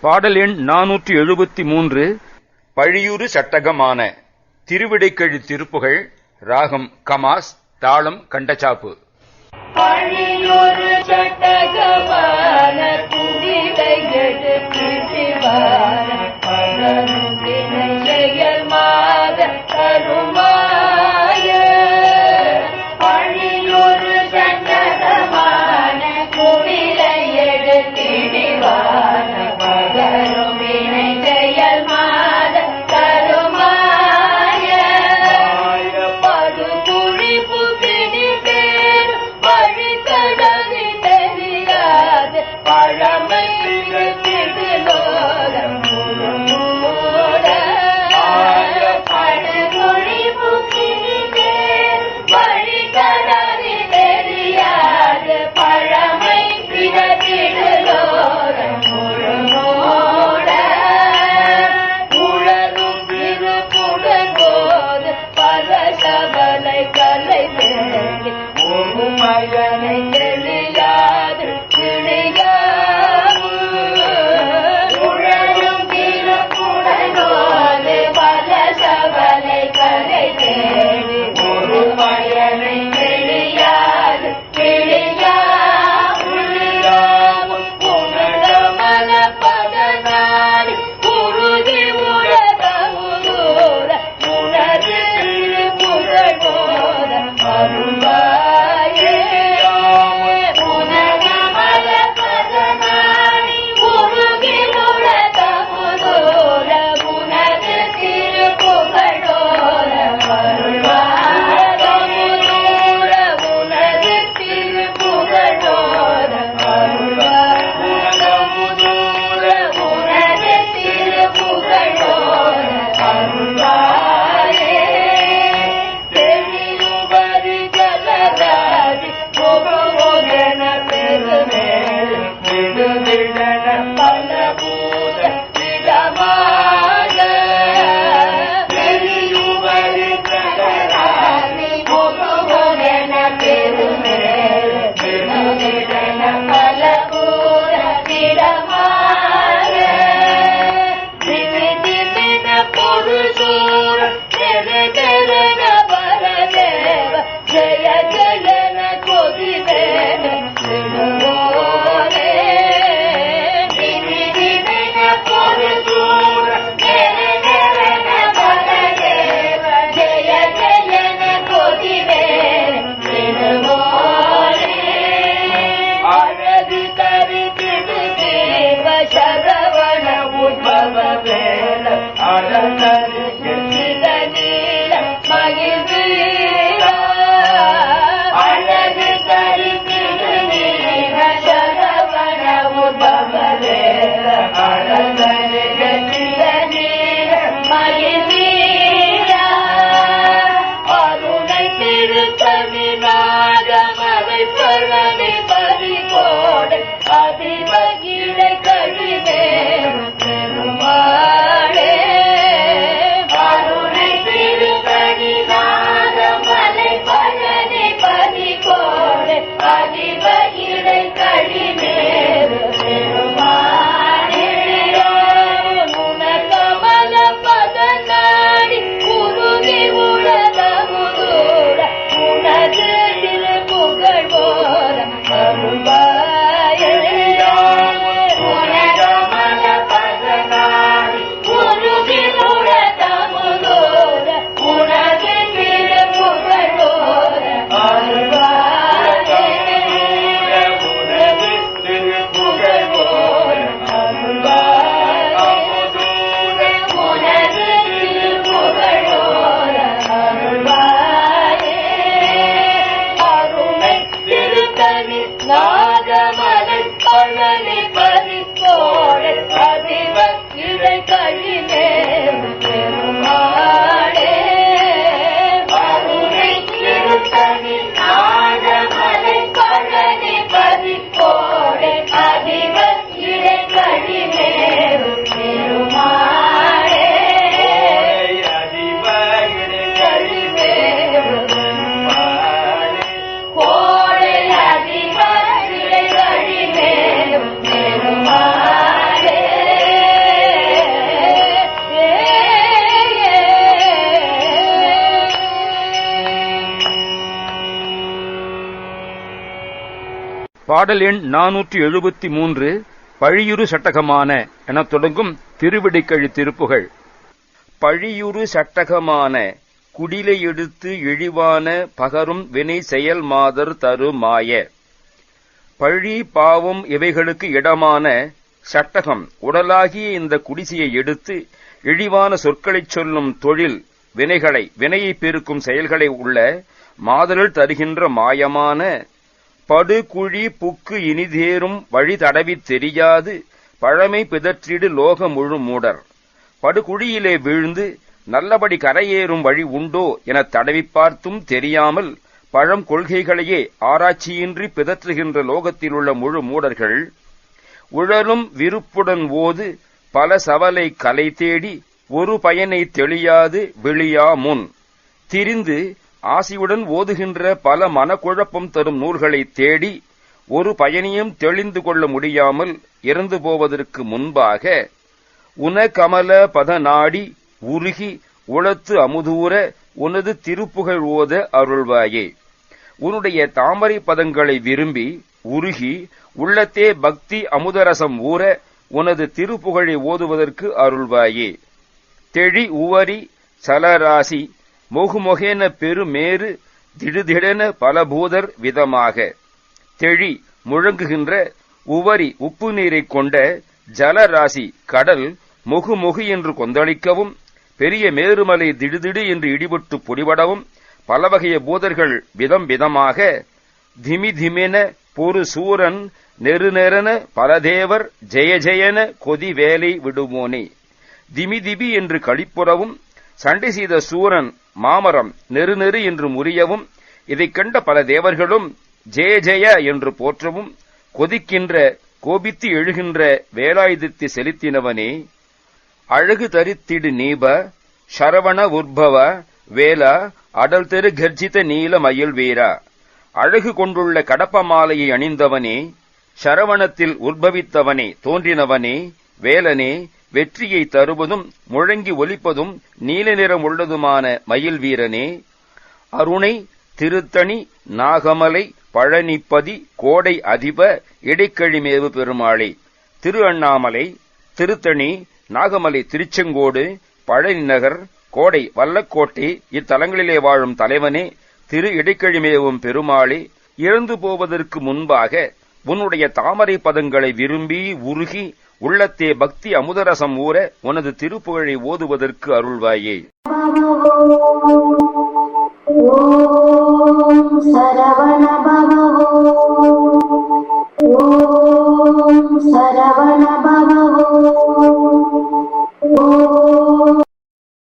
பாடல் எண் நானூற்றி எழுபத்தி மூன்று பழியூறு சட்டகமான திருவிடைக்கழி திருப்புகள் ராகம் கமாஸ் தாளம் கண்டச்சாப்பு. சட்டகமான கண்டவனை கலை ஓ மகனை ஜன பெருமே பாடல் எண் நானூற்றி எழுபத்தி மூன்று பழியுறு சட்டகமான எனத் தொடங்கும் திருவிடைக்கழி திருப்புகள். பழியுறு சட்டகமான குடிலை எடுத்து இழிவான பகரும் வினை செயல் மாதர் தரு மாய. பழி பாவம் இவைகளுக்கு இடமான சட்டகம் உடலாகிய இந்த குடிசையை எடுத்து இழிவான சொற்களைச் சொல்லும் தொழில் வினைகளை வினையை பெருக்கும் செயல்களை உள்ள மாதலில் தருகின்ற மாயமான படுகுழி புக்கு இனிதேறும் வழி தடவித் தெரியாது. பழமை பிதற்றிடு லோக முழு மூடர். படுகுழியிலே வீழ்ந்து நல்லபடி கரையேறும் வழி உண்டோ எனத் தடவி பார்த்தும் தெரியாமல் பழம் கொள்கைகளையே ஆராய்ச்சியின்றி பிதற்றுகின்ற லோகத்திலுள்ள முழு மூடர்கள் உழலும் விருப்புடன் ஓது பல சவலை கலை தேடி ஒரு பயனை தெளியாது விழியா முன். திரிந்து ஆசியுடன் ஓதுகின்ற பல மனக்குழப்பம் தரும் நூல்களை தேடி ஒரு பயனியும் தெளிந்து கொள்ள முடியாமல் இறந்து போவதற்கு முன்பாக உன கமல நாடி உருகி உளத்து அமுதூர உனது திருப்புகழ் ஓத அருள்வாயே. உன்னுடைய தாமரை பதங்களை விரும்பி உருகி உள்ளத்தே பக்தி அமுதரசம் ஊற உனது திருப்புகழை ஓதுவதற்கு அருள்வாயே. தெழி உவரி சலராசி மொகுமொகேன பெருமேறு திடுதிடென பலபூதர் விதமாக. தெழி முழங்குகின்ற உவரி உப்பு நீரைக் கொண்ட ஜலராசி கடல் மொகு என்று கொந்தளிக்கவும் பெரிய மேருமலை திடுதிடு என்று இடிபட்டு பொடிபடவும் பலவகைய பூதர்கள் விதம் விதமாக திமி திமென பொறு சூரன் நெருநெறன பலதேவர் ஜெய ஜெயன கொதி வேலை விடுமோனே திமி திபி என்று கழிப்புறவும் சண்டை செய்த சூரன் மாமரம் நெரு நெரு என்று முறியவும் இதைக் கண்ட பல தேவர்களும் ஜெய ஜெய என்று போற்றவும் கொதிக்கின்ற கோபித்து எழுகின்ற வேலாயுதத்தை செலுத்தினவனே. அழகு தரித்திடு நீப சரவண உற்பவ வேல அடல் தெரு கர்ஜித நீல மயில் வீரா. அழகு கொண்டுள்ள கடப்ப மாலையை அணிந்தவனே சரவணத்தில் உற்பவித்தவனே தோன்றினவனே வேலனே வெற்றியை தருவதும் முழங்கி ஒலிப்பதும் நீல நிறம் உள்ளதுமான மயில் வீரனே. அருணை திருத்தணி நாகமலை பழனிப்பதி கோடை அதிப இடைக்கழிமேவு பெருமாளை. திரு அண்ணாமலை திருத்தணி நாகமலை திருச்செங்கோடு பழனி நகர் கோடை வல்லக்கோட்டை இத்தலங்களிலே வாழும் தலைவனே. திரு இடைக்கழிமேவும் பெருமாளே இறந்து போவதற்கு முன்பாக உன்னுடைய தாமரை பதங்களை விரும்பி உருகி உள்ளத்தே பக்தி அமுதரசம் ஊற உனது திருப்புகழை ஓதுவதற்கு அருள்வாயே. சரவண